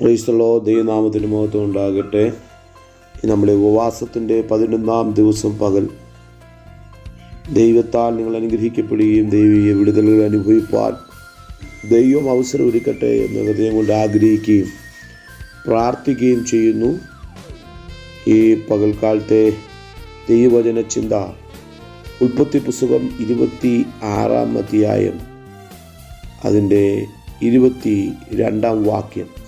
ക്രൈസ്തലോ ദൈവനാമത്തിന് മഹത്വം ഉണ്ടാകട്ടെ. നമ്മുടെ ഉപവാസത്തിന്റെ പതിനൊന്നാം ദിവസം പകൽ. ദൈവത്താൽ നിങ്ങൾ അനുഗ്രഹിക്കപ്പെടുകയും ദൈവീയ വിടുതലുകൾ അനുഭവിപ്പാൻ ദൈവം അവസരം ഒരുക്കട്ടെ എന്ന് ഹൃദയം കൊണ്ട് ആഗ്രഹിക്കുകയും പ്രാർത്ഥിക്കുകയും ചെയ്യുന്നു. ഈ പകൽക്കാലത്തെ ദൈവവചന ചിന്ത ഉൽപ്പത്തി പുസ്തകം ഇരുപത്തി ആറാം അധ്യായം അതിന്റെ ഇരുപത്തി രണ്ടാം വാക്യം.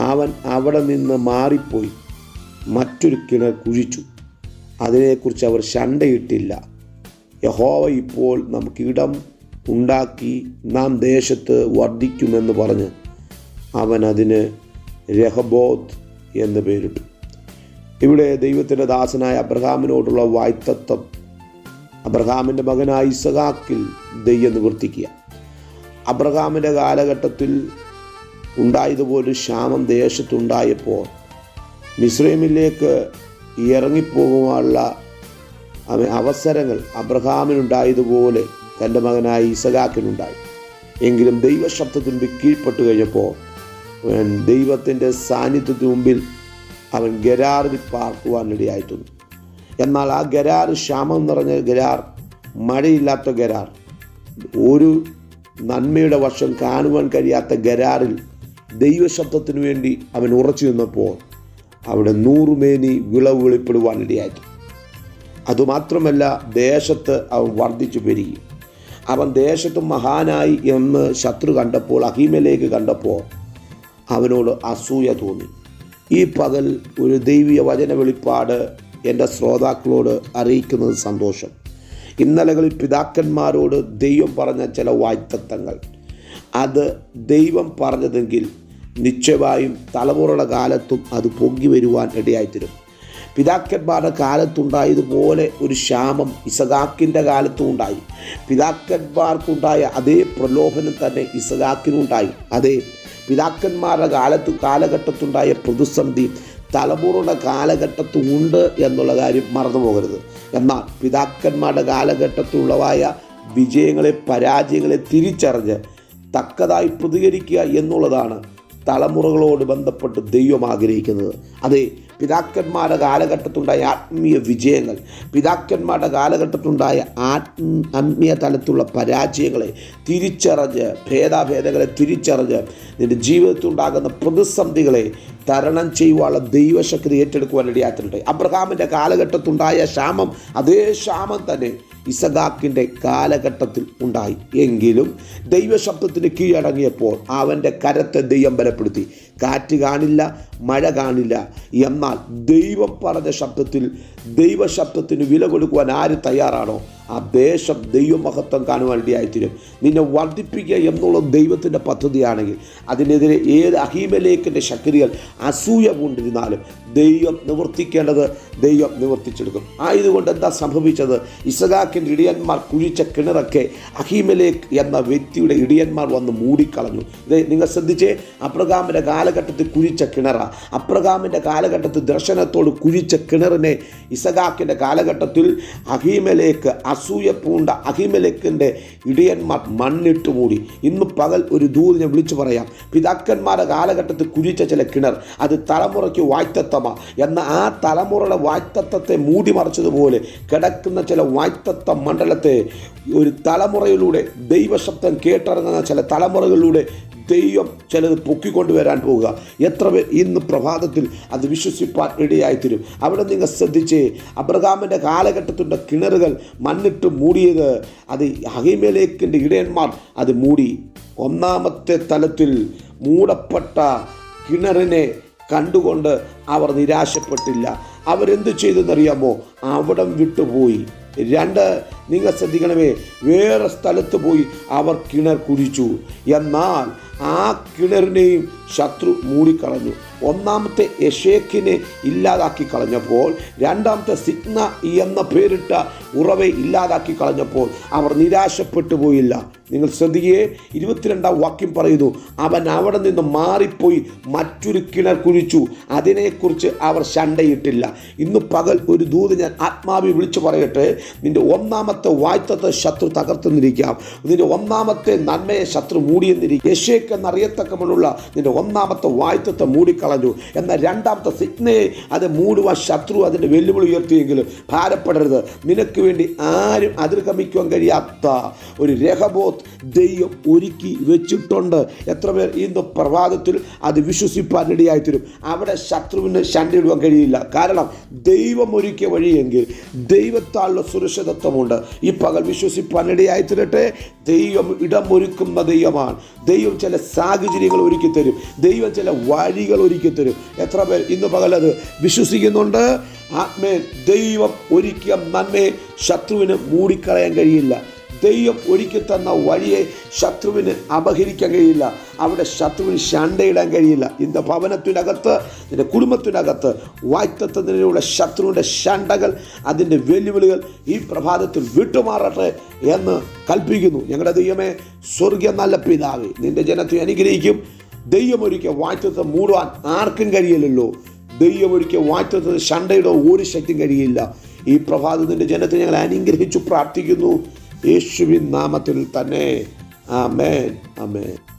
അവൻ അവിടെ നിന്ന് മാറിപ്പോയി. മറ്റൊരു കിണർ കുഴിച്ചു. അതിനെക്കുറിച്ച് അവർ ശണ്ടയിട്ടില്ല. യഹോവ ഇപ്പോൾ നമുക്ക് ഇടം ഉണ്ടാക്കി നാം ദേശത്ത് വർദ്ധിക്കുമെന്ന് പറഞ്ഞ് അവൻ അതിന് രഹബോത്ത് എന്ന് പേരിട്ടു. ഇവിടെ ദൈവത്തിന്റെ ദാസനായ അബ്രഹാമിനോടുള്ള വായ്ത്തത്വം അബ്രഹാമിന്റെ മകനായ ഇസഹാക്കിൽ ദൈവം നിവർത്തിക്കുക. അബ്രഹാമിന്റെ കാലഘട്ടത്തിൽ ഉണ്ടായതുപോലെ ക്ഷാമം ദേശത്തുണ്ടായപ്പോൾ മിസ്രൈമിലേക്ക് ഇറങ്ങിപ്പോകുവാനുള്ള അവ- അവസരങ്ങൾ അബ്രഹാമിനുണ്ടായതുപോലെ തന്റെ മകനായ ഇസഖാക്കിനുണ്ടായി എങ്കിലും ദൈവശബ്ദത്തിന് കീഴ്പ്പെട്ട് കഴിഞ്ഞപ്പോൾ അവൻ ദൈവത്തിന്റെ സാന്നിധ്യത്തിന് മുമ്പിൽ അവൻ ഗരാറിൽ പാർക്കുവാനിടയായിട്ടുണ്ട് എന്നാൽ ആ ഗരാർ ക്ഷാമം നിറഞ്ഞ ഗരാർ മഴയില്ലാത്ത ഗരാർ ഒരു നന്മയുടെ വശം കാണുവാൻ കഴിയാത്ത ഗരാറിൽ ദൈവശബ്ദത്തിനു വേണ്ടി അവൻ ഉറച്ചു നിന്നപ്പോൾ അവിടെ നൂറുമേനി വിളവ് വെളിപ്പെടുവാനിടയാക്കി അതുമാത്രമല്ല ദേശത്ത് അവൻ വർദ്ധിച്ചു പെരുകി. അവൻ ദേശത്ത് മഹാനായി എന്ന് ശത്രു കണ്ടപ്പോൾ അഹീമലേക്ക് കണ്ടപ്പോൾ അവനോട് അസൂയ തോന്നി. ഈ പകൽ ഒരു ദൈവിക വചന വെളിപ്പാട് എന്റെ ശ്രോതാക്കളോട് അറിയിക്കുന്നത് സന്തോഷം. ഇന്നലകളിൽ പിതാക്കന്മാരോട് ദൈവം പറഞ്ഞ ചില വായ്ത്തത്വങ്ങൾ അത് ദൈവം പറഞ്ഞതെങ്കിൽ നിശ്ചയമായും തലമുറയുടെ കാലത്തും അത് പൊങ്ങി വരുവാൻ ഇടയായിത്തരും. പിതാക്കന്മാരുടെ കാലത്തുണ്ടായതുപോലെ ഒരു ക്ഷാമം ഇസഖാക്കിന്റെ കാലത്തും ഉണ്ടായി. പിതാക്കന്മാർക്കുണ്ടായ അതേ പ്രലോഭനം തന്നെ ഇസഖാക്കിനുണ്ടായി അതേ പിതാക്കന്മാരുടെ കാലത്ത് കാലഘട്ടത്തുണ്ടായ പ്രതിസന്ധി തലമുറയുടെ കാലഘട്ടത്തും ഉണ്ട് എന്നുള്ള കാര്യം മറന്നു പോകരുത്. എന്നാൽ പിതാക്കന്മാരുടെ കാലഘട്ടത്തിലുള്ളതായ വിജയങ്ങളെ പരാജയങ്ങളെ തിരിച്ചറിഞ്ഞ് തക്കതായി പ്രതികരിക്കുക എന്നുള്ളതാണ് തലമുറകളോട് ബന്ധപ്പെട്ട് ദൈവം ആഗ്രഹിക്കുന്നത്. അതെ പിതാക്കന്മാരുടെ കാലഘട്ടത്തുണ്ടായ ആത്മീയ വിജയങ്ങൾ പിതാക്കന്മാരുടെ കാലഘട്ടത്തുണ്ടായ ആത്മ ആത്മീയ തലത്തിലുള്ള പരാജയങ്ങളെ തിരിച്ചറിഞ്ഞ് ഭേദാഭേദങ്ങളെ തിരിച്ചറിഞ്ഞ് നിന്റെ ജീവിതത്തിലുണ്ടാകുന്ന പ്രതിസന്ധികളെ തരണം ചെയ്യുവാനുള്ള ദൈവശക്തി ഏറ്റെടുക്കുവാൻ ഇടയാക്കുന്നുണ്ട് അബ്രഹാമിന്റെ കാലഘട്ടത്തുണ്ടായ ക്ഷാമം അതേ ക്ഷാമം തന്നെ ഇസഗാക്കിന്റെ കാലഘട്ടത്തിൽ ഉണ്ടായി. എങ്കിലും ദൈവശബ്ദത്തിന് കീഴടങ്ങിയപ്പോൾ അവന്റെ കരത്തെ ദൈവം ബലപ്പെടുത്തി. കാറ്റ് കാണില്ല മഴ കാണില്ല. എന്നാൽ ദൈവം പറഞ്ഞ ശബ്ദത്തിൽ ദൈവശബ്ദത്തിന് വില കൊടുക്കുവാൻ ആര് തയ്യാറാണോ? ആ ദേശം ദൈവമഹത്വം കാണുവാൻ വേണ്ടിയായിത്തീരും. നിന്നെ വർദ്ധിപ്പിക്കുക എന്നുള്ള ദൈവത്തിന്റെ പദ്ധതിയാണെങ്കിൽ അതിനെതിരെ ഏത് അഹീമലേക്കിന്റെ ശക്തികൾ അസൂയ കൊണ്ടിരുന്നാലും ദൈവം നിവർത്തിക്കേണ്ടത് ദൈവം നിവർത്തിച്ചെടുക്കും. ആയതുകൊണ്ട് എന്താ സംഭവിച്ചത്? ഇസഖാക്കിന്റെ ഇടിയന്മാർ കുഴിച്ച കിണറൊക്കെ അഹീമലേക്ക് എന്ന വ്യക്തിയുടെ ഇടിയന്മാർ വന്ന് മൂടിക്കളഞ്ഞു. ഇത് നിങ്ങൾ ശ്രദ്ധിച്ചേ? അബ്രഹാമിന്റെ കാലഘട്ടത്തിൽ കുഴിച്ച കിണറ. അബ്രഹാമിന്റെ കാലഘട്ടത്തിൽ ദർശനത്തോട് കുഴിച്ച കിണറിനെ ഇസഹാക്കിന്റെ കാലഘട്ടത്തിൽ അഹീമലേക്ക് അസൂയ പൂണ്ട അഹീമലേക്കിന്റെ ഇടിയന്മാർ മണ്ണിട്ട് മൂടി. ഇന്ന് പകൽ ഒരു ദൂതിനെ വിളിച്ചു പറയാം. പിതാക്കന്മാരുടെ കാലഘട്ടത്തിൽ കുഴിച്ച ചില കിണർ അത് തലമുറയ്ക്ക് വായ്ത്തത്വമാ. എന്ന ആ തലമുറയുടെ വായ്ത്തത്വത്തെ മൂടി മറച്ചതുപോലെ കിടക്കുന്ന ചില വായ്ത്തത്വ മണ്ഡലത്തെ ഒരു തലമുറയിലൂടെ ദൈവശബ്ദം കേട്ടിറങ്ങുന്ന ചില തലമുറകളിലൂടെ ദൈവം ചിലത് പൊക്കിക്കൊണ്ടുവരാൻ പോവുക. എത്ര പേർ ഇന്ന് പ്രഭാതത്തിൽ അത് വിശ്വസിപ്പാൻ ഇടയായിത്തീരും. അവിടെ നിങ്ങൾ ശ്രദ്ധിച്ചേ അബ്രഹാമിന്റെ കാലഘട്ടത്തിന്റെ കിണറുകൾ മണ്ണിട്ട് മൂടിയത് അത് അഹിമേലേക്കിന്റെ ഇടയന്മാർ അത് മൂടി. ഒന്നാമത്തെ തലത്തിൽ മൂടപ്പെട്ട കിണറിനെ കണ്ടുകൊണ്ട് അവർ നിരാശപ്പെട്ടില്ല. അവരെന്ത് ചെയ്തെന്നറിയാമോ? അവിടം വിട്ടുപോയി. രണ്ട് നിങ്ങൾ ശ്രദ്ധിക്കണമേ വേറെ സ്ഥലത്ത് പോയി അവർ കിണർ കുഴിച്ചു. എന്നാൽ ആ കിണറിനെയും ശത്രു മൂടിക്കളഞ്ഞു. ഒന്നാമത്തെ യഷേക്കിനെ ഇല്ലാതാക്കി കളഞ്ഞപ്പോൾ രണ്ടാമത്തെ സിഗ്ന എന്ന പേരിട്ട ഉറവെ ഇല്ലാതാക്കി കളഞ്ഞപ്പോൾ അവർ നിരാശപ്പെട്ടു പോയില്ല നിങ്ങൾ ശ്രദ്ധിക്കുകയെ ഇരുപത്തിരണ്ടാം വാക്യം പറയുന്നു അവൻ അവിടെ നിന്ന് മാറിപ്പോയി മറ്റൊരു കിണർ കുഴിച്ചു അതിനെക്കുറിച്ച് അവർ ശണ്ടയിട്ടില്ല. ഇന്ന് പകൽ ഒരു ദൂത് ഞാൻ ആത്മാവി വിളിച്ചു പറയട്ടെ നിന്റെ ഒന്നാമത്തെ വായ്ത്തത്തെ ശത്രു തകർത്തുന്നിരിക്കാം നിന്റെ ഒന്നാമത്തെ നന്മയെ ശത്രു മൂടിയെന്നിരിക്കും യശേക്ക് എന്നറിയത്തക്കമുള്ള നിന്റെ ഒന്നാമത്തെ വായ്ത്തത്തെ മൂടിക്കളഞ്ഞു. എന്നാൽ രണ്ടാമത്തെ സിഗ്നയെ അത് മൂടുവാൻ ശത്രു അതിന്റെ വെല്ലുവിളി ഉയർത്തിയെങ്കിലും ഭാരപ്പെടരുത്. നിനക്ക് വേണ്ടി ആരും അതിർഗമിക്കുവാൻ കഴിയാത്ത ഒരു രഹബോത്ത് ദൈവം ഒരുക്കി വെച്ചിട്ടുണ്ട്. എത്ര പേർ ഇന്ന് പ്രഭാതത്തിൽ അത് വിശ്വസിപ്പാൻ ഇടയായിത്തരും അവിടെ ശത്രുവിന് ശണ്ടിടുവാൻ കഴിയില്ല. കാരണം ദൈവം ഒരുക്കിയ വഴിയെങ്കിൽ ദൈവത്താലുള്ള സുരക്ഷിതത്വമുണ്ട്. ഈ പകൽ വിശ്വസിപ്പാൻ ഇടയായിത്തരട്ടെ ദൈവം ഇടമൊരുക്കുന്ന ദൈവമാണ്. ദൈവം ചില സാഹചര്യങ്ങൾ ഒരുക്കി തരും ദൈവം ചില വഴികൾ ഒരുക്കി തരും എത്ര പേർ ഇന്ന് പകൽ അത് വിശ്വസിക്കുന്നുണ്ട്? ആത്മേ ദൈവം ഒരുക്കിയ നന്മയെ ശത്രുവിന് മൂടിക്കളയാൻ കഴിയില്ല. ദൈവം ഒരുക്കി തന്ന വഴിയെ ശത്രുവിന് അപഹരിക്കാൻ കഴിയില്ല. അവിടെ ശത്രുവിന് ശണ്ടയിടാൻ കഴിയില്ല. ഇന്ന് ഭവനത്തിനകത്ത് നിന്റെ കുടുംബത്തിനകത്ത് വായ്ത്തത്തിനുള്ള ശത്രുവിന്റെ ശണ്ടകൾ അതിന്റെ വെല്ലുവിളികൾ ഈ പ്രഭാതത്തിൽ വിട്ടുമാറട്ടെ എന്ന് കൽപ്പിക്കുന്നു. ഞങ്ങളുടെ ദൈവമേ സ്വർഗീയ നല്ല പിതാവേ നിന്റെ ജനത്തെ അനുഗ്രഹിക്കും. ദൈവമൊരിക്കൽ വായ്ത്തത്തെ മൂടുവാൻ ആർക്കും കഴിയില്ലല്ലോ. ദൈവമൊരിക്കൽ വായ്ത്തത്തിന് ശണ്ടയുടെ ഒരു ശക്തിയും കഴിയില്ല. ഈ പ്രഭാതത്തിന്റെ ജനത്തെ ഞങ്ങൾ അനുഗ്രഹിച്ചു പ്രാർത്ഥിക്കുന്നു. യേശുവിൻ നാമത്തിൽ തന്നെ. ആമേൻ. ആമേൻ.